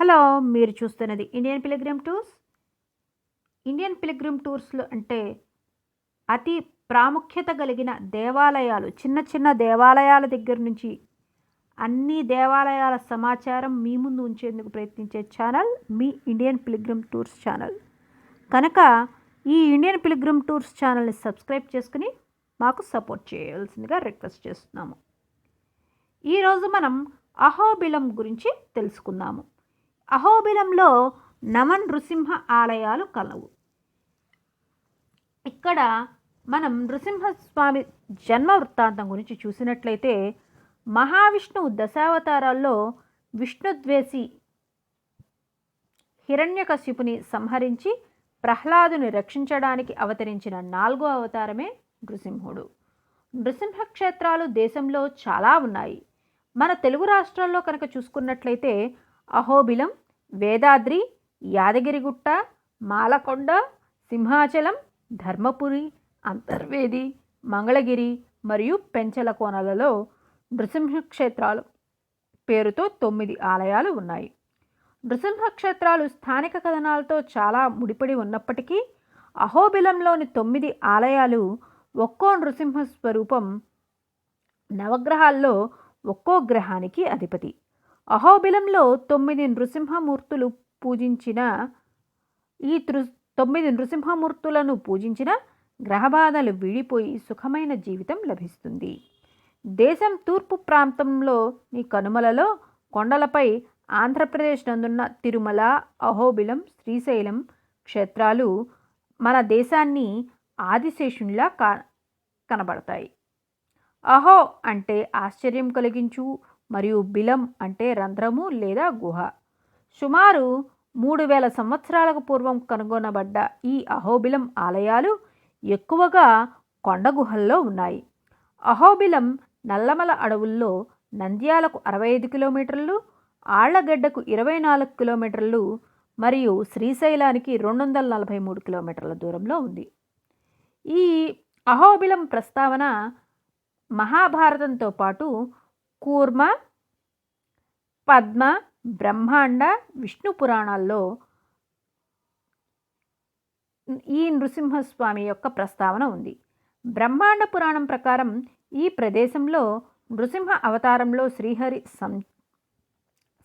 Hello మీరు చూస్తున్నది Indian pilgrim tours Indian pilgrim టూర్స్లో అంటే అతి ప్రాముఖ్యత కలిగిన దేవాలయాలు చిన్న చిన్న దేవాలయాల దగ్గర నుంచి అన్ని దేవాలయాల సమాచారం మీ ముందు ఉంచేందుకు ప్రయత్నించే ఛానల్ మీ ఇండియన్ పిలిగ్రిమ్ టూర్స్ ఛానల్. కనుక ఈ ఇండియన్ పిలిగ్రిమ్ టూర్స్ ఛానల్ని సబ్స్క్రైబ్ చేసుకుని మాకు సపోర్ట్ చేయాల్సిందిగా రిక్వెస్ట్ చేస్తున్నాము. ఈరోజు మనం అహోబిలం గురించి తెలుసుకుందాము. అహోబిలంలో నమన్ నృసింహ ఆలయాలు కలవు. ఇక్కడ మనం నృసింహస్వామి జన్మ వృత్తాంతం గురించి చూసినట్లయితే మహావిష్ణువు దశావతారాల్లో విష్ణుద్వేషి హిరణ్యకశ్యపుని సంహరించి ప్రహ్లాదుని రక్షించడానికి అవతరించిన నాలుగో అవతారమే నృసింహుడు. నృసింహ క్షేత్రాలు దేశంలో చాలా ఉన్నాయి. మన తెలుగు రాష్ట్రాల్లో కనుక చూసుకున్నట్లయితే అహోబిలం వేదాద్రి యాదగిరిగుట్ట మాలకొండ సింహాచలం ధర్మపురి అంతర్వేది మంగళగిరి మరియు పెంచల కోనలలో నృసింహక్షేత్రాలు. పేరుతో తొమ్మిది ఆలయాలు ఉన్నాయి. నృసింహక్షేత్రాలు స్థానిక కథనాలతో చాలా ముడిపడి ఉన్నప్పటికీ అహోబిలంలోని తొమ్మిది ఆలయాలు ఒక్కో నృసింహ స్వరూపం నవగ్రహాల్లో ఒక్కో గ్రహానికి అధిపతి. అహోబిలంలో తొమ్మిది నృసింహమూర్తులు పూజించిన ఈ తృ తొమ్మిది నృసింహమూర్తులను పూజించిన గ్రహబాధలు వీడిపోయి సుఖమైన జీవితం లభిస్తుంది. దేశం తూర్పు ప్రాంతంలో నీ కనుమలలో కొండలపై ఆంధ్రప్రదేశ్ నందున్న తిరుమల అహోబిలం శ్రీశైలం క్షేత్రాలు మన దేశాన్ని ఆదిశేషునిలా కా కనబడతాయి. అహో అంటే ఆశ్చర్యం కలిగించు మరియు బిలం అంటే రంధ్రము లేదా గుహ. సుమారు మూడు వేల సంవత్సరాలకు పూర్వం కనుగొనబడ్డ ఈ అహోబిలం ఆలయాలు ఎక్కువగా కొండ గుహల్లో ఉన్నాయి. అహోబిలం నల్లమల అడవుల్లో నంద్యాలకు అరవై ఐదు కిలోమీటర్లు ఆళ్ళగడ్డకు ఇరవై నాలుగు కిలోమీటర్లు మరియు శ్రీశైలానికి రెండు వందల నలభై మూడు కిలోమీటర్ల దూరంలో ఉంది. ఈ అహోబిలం ప్రస్తావన మహాభారతంతో పాటు కూర్మ పద్మ బ్రహ్మాండ విష్ణు పురాణాల్లో ఈ నృసింహస్వామి యొక్క ప్రస్తావన ఉంది. బ్రహ్మాండ పురాణం ప్రకారం ఈ ప్రదేశంలో నృసింహ అవతారంలో శ్రీహరి సం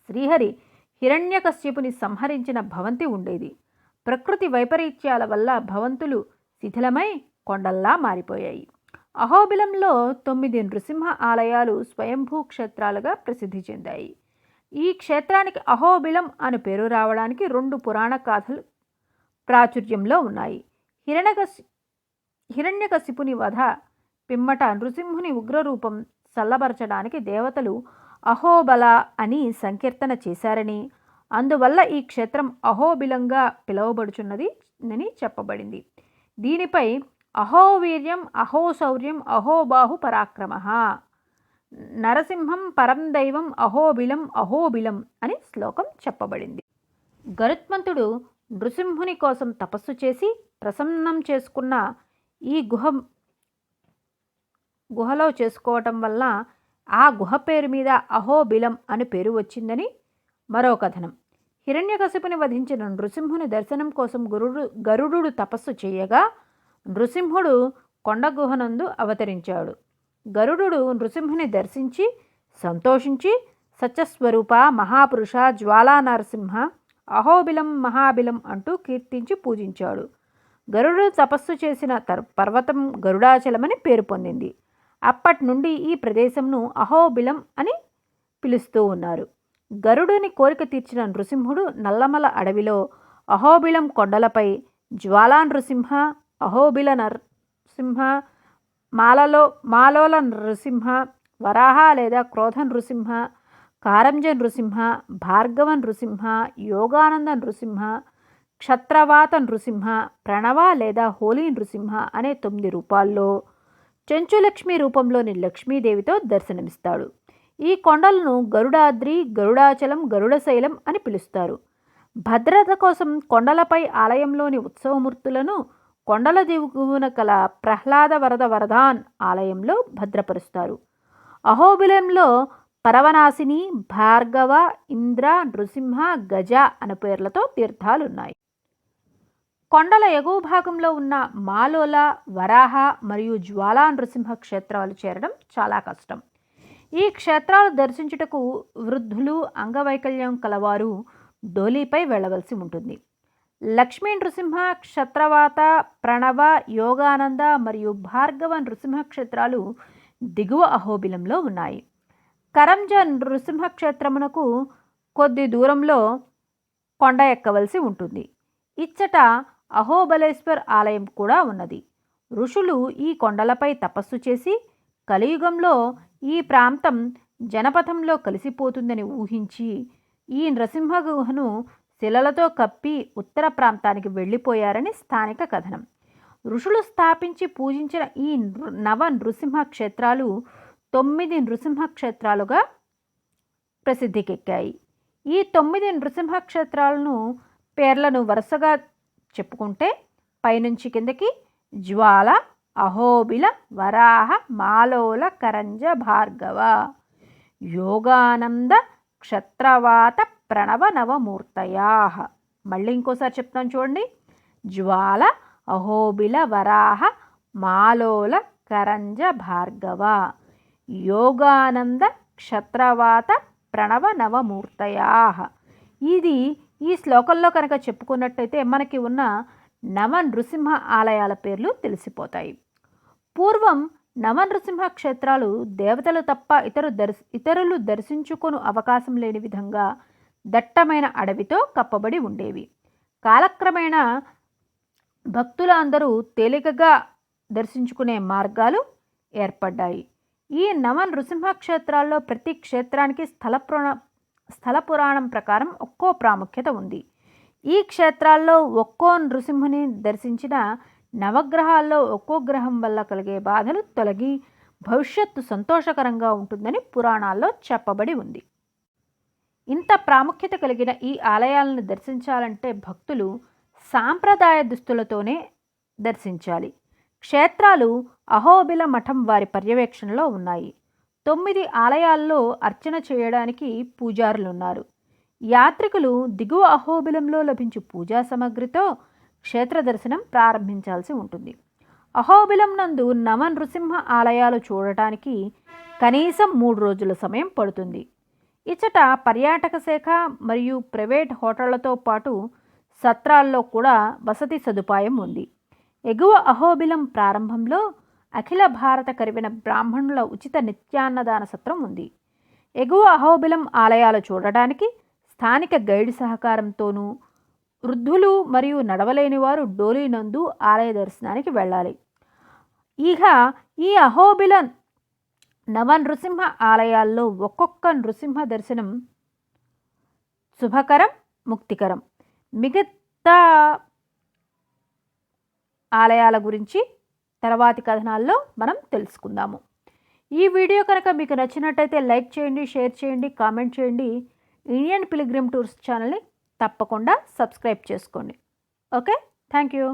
శ్రీహరి హిరణ్యకశ్యపుని సంహరించిన భవంతి ఉండేది. ప్రకృతి వైపరీత్యాల వల్ల భవంతులు శిథిలమై కొండల్లా మారిపోయాయి. అహోబిలంలో తొమ్మిది నృసింహ ఆలయాలు స్వయంభూ క్షేత్రాలుగా ప్రసిద్ధి చెందాయి. ఈ క్షేత్రానికి అహోబిలం అని పేరు రావడానికి రెండు పురాణ కథలు ప్రాచుర్యంలో ఉన్నాయి. హిరణ్యకశి హిరణ్యకశిపుని వధ పిమ్మట నృసింహుని ఉగ్రరూపం చల్లబరచడానికి దేవతలు అహోబల అని సంకీర్తన చేశారని అందువల్ల ఈ క్షేత్రం అహోబిలంగా పిలువబడుచున్నది అని చెప్పబడింది. దీనిపై అహోవీర్యం అహోశౌర్యం అహోబాహు పరాక్రమ నరసింహం పరం దైవం అహోబిలం అహోబిలం అని శ్లోకం చెప్పబడింది. గరుత్మంతుడు నృసింహుని కోసం తపస్సు చేసి ప్రసన్నం చేసుకున్న ఈ గుహ గుహలో చేసుకోవటం వల్ల ఆ గుహ పేరు మీద అహోబిలం అని పేరు వచ్చిందని మరో కథనం. హిరణ్యకశిపుని వధించిన నృసింహుని దర్శనం కోసం గురుడు గరుడు తపస్సు చేయగా నృసింహుడు కొండ గుహనందు అవతరించాడు. గరుడు నృసింహుని దర్శించి సంతోషించి సత్యస్వరూప మహాపురుష జ్వాలా నరసింహ అహోబిలం మహాబిలం అంటూ కీర్తించి పూజించాడు. గరుడు తపస్సు చేసిన తర్ పర్వతం గరుడాచలమని పేరు పొందింది. అప్పటి నుండి ఈ ప్రదేశంను అహోబిలం అని పిలుస్తూ ఉన్నారు. గరుడుని కోరిక తీర్చిన నృసింహుడు నల్లమల అడవిలో అహోబిలం కొండలపై జ్వాలా నృసింహ అహోబిల నరసింహ మాలలో మాలోల నృసింహ వరాహ లేదా క్రోధ నృసింహ కారంజ నృసింహ భార్గవ నృసింహ యోగానంద నృసింహ క్షత్రవాత నృసింహ ప్రణవ లేదా హోలీ నృసింహ అనే తొమ్మిది రూపాల్లో చెంచులక్ష్మి రూపంలోని లక్ష్మీదేవితో దర్శనమిస్తాడు. ఈ కొండలను గరుడాద్రి గరుడాచలం గరుడశైలం అని పిలుస్తారు. భద్రత కోసం కొండలపై ఆలయంలోని ఉత్సవమూర్తులను కొండల దిగువన కల ప్రహ్లాద వరద వరదాన్ ఆలయంలో భద్రపరుస్తారు. అహోబిలంలో పరవనాశిని భార్గవ ఇంద్ర నృసింహ గజ అనే పేర్లతో తీర్థాలున్నాయి. కొండల ఎగువ భాగంలో ఉన్న మాలోల వరాహ మరియు జ్వాలా నృసింహ క్షేత్రాలు చేరడం చాలా కష్టం. ఈ క్షేత్రాలు దర్శించుటకు వృద్ధులు అంగవైకల్యం కలవారు డోలీపై వెళ్ళవలసి ఉంటుంది. లక్ష్మీ నృసింహ క్షత్రవాత ప్రణవ యోగానంద మరియు భార్గవ నృసింహ క్షేత్రాలు దిగువ అహోబిలంలో ఉన్నాయి. కరంజ నృసింహ క్షేత్రమునకు కొద్ది దూరంలో కొండ ఎక్కవలసి ఉంటుంది. ఇచ్చట అహోబలేశ్వర్ ఆలయం కూడా ఉన్నది. ఋషులు ఈ కొండలపై తపస్సు చేసి కలియుగంలో ఈ ప్రాంతం జనపథంలో కలిసిపోతుందని ఊహించి ఈ నృసింహ గుహను శిలలతో కప్పి ఉత్తర ప్రాంతానికి వెళ్ళిపోయారని స్థానిక కథనం. ఋషులు స్థాపించి పూజించిన ఈ నవ నృసింహ క్షేత్రాలు తొమ్మిది నృసింహ క్షేత్రాలుగా ప్రసిద్ధికెక్కాయి. ఈ తొమ్మిది నృసింహ క్షేత్రాలను పేర్లను వరుసగా చెప్పుకుంటే పైనుంచి కిందకి జ్వాల అహోబిల వరాహ మాలోల కరంజ భార్గవ యోగానంద క్షత్రవాత ప్రణవ నవమూర్తయా మళ్ళీ ఇంకోసారి చెప్తాను చూడండి. జ్వాల అహోబిల వరాహ మాలోల కరంజ భార్గవ. యోగానంద క్షత్రవాత ప్రణవ నవమూర్తయా ఇది ఈ శ్లోకంలో కనుక చెప్పుకున్నట్టయితే మనకి ఉన్న నవ నృసింహ ఆలయాల పేర్లు తెలిసిపోతాయి. పూర్వం నవ నృసింహ క్షేత్రాలు దేవతలు తప్ప ఇతరు దర్శ ఇతరులు దర్శించుకొను అవకాశం లేని విధంగా దట్టమైన అడవితో కప్పబడి ఉండేవి. కాలక్రమేణా భక్తుల అందరూ తేలికగా దర్శించుకునే మార్గాలు ఏర్పడ్డాయి. ఈ నవ నృసింహ క్షేత్రాల్లో ప్రతి క్షేత్రానికి స్థల స్థల పురాణం ప్రకారం ఒక్కో ప్రాముఖ్యత ఉంది. ఈ క్షేత్రాల్లో ఒక్కో నృసింహుని దర్శించిన నవగ్రహాల్లో ఒక్కో గ్రహం వల్ల కలిగే బాధలు తొలగి భవిష్యత్తు సంతోషకరంగా ఉంటుందని పురాణాల్లో చెప్పబడి ఉంది. ఇంత ప్రాముఖ్యత కలిగిన ఈ ఆలయాలను దర్శించాలంటే భక్తులు సాంప్రదాయ దుస్తులతోనే దర్శించాలి. క్షేత్రాలు అహోబిల మఠం వారి పర్యవేక్షణలో ఉన్నాయి. తొమ్మిది ఆలయాల్లో అర్చన చేయడానికి పూజారులు ఉన్నారు యాత్రికులు దిగువ అహోబిలంలో లభించు పూజా సామగ్రితో క్షేత్ర దర్శనం ప్రారంభించాల్సి ఉంటుంది. అహోబిలం నందు నవ నృసింహ ఆలయాలు చూడటానికి కనీసం మూడు రోజుల సమయం పడుతుంది. ఇచ్చట పర్యాటక శాఖ మరియు ప్రైవేట్ హోటళ్ళతో పాటు సత్రాల్లో కూడా వసతి సదుపాయం ఉంది. ఎగువ అహోబిలం ప్రారంభంలో అఖిల భారత కరివిన బ్రాహ్మణుల ఉచిత నిత్యాన్నదాన సత్రం ఉంది. ఎగువ అహోబిలం ఆలయాలు చూడడానికి స్థానిక గైడ్ సహకారంతోనూ వృద్ధులు మరియు నడవలేని వారు డోలీనందు ఆలయ దర్శనానికి వెళ్ళాలి. ఇక ఈ అహోబిలన్ నవ నృసింహ ఆలయాల్లో ఒక్కొక్క నృసింహ దర్శనం శుభకరం ముక్తికరం. మిగతా ఆలయాల గురించి తర్వాతి కథనాల్లో మనం తెలుసుకుందాము. ఈ వీడియో కనుక మీకు నచ్చినట్టయితే లైక్ చేయండి షేర్ చేయండి కామెంట్ చేయండి. ఇండియన్ పిలిగ్రిమ్ టూర్స్ ఛానల్ని తప్పకుండా సబ్స్క్రైబ్ చేసుకోండి. ఓకే? Thank you.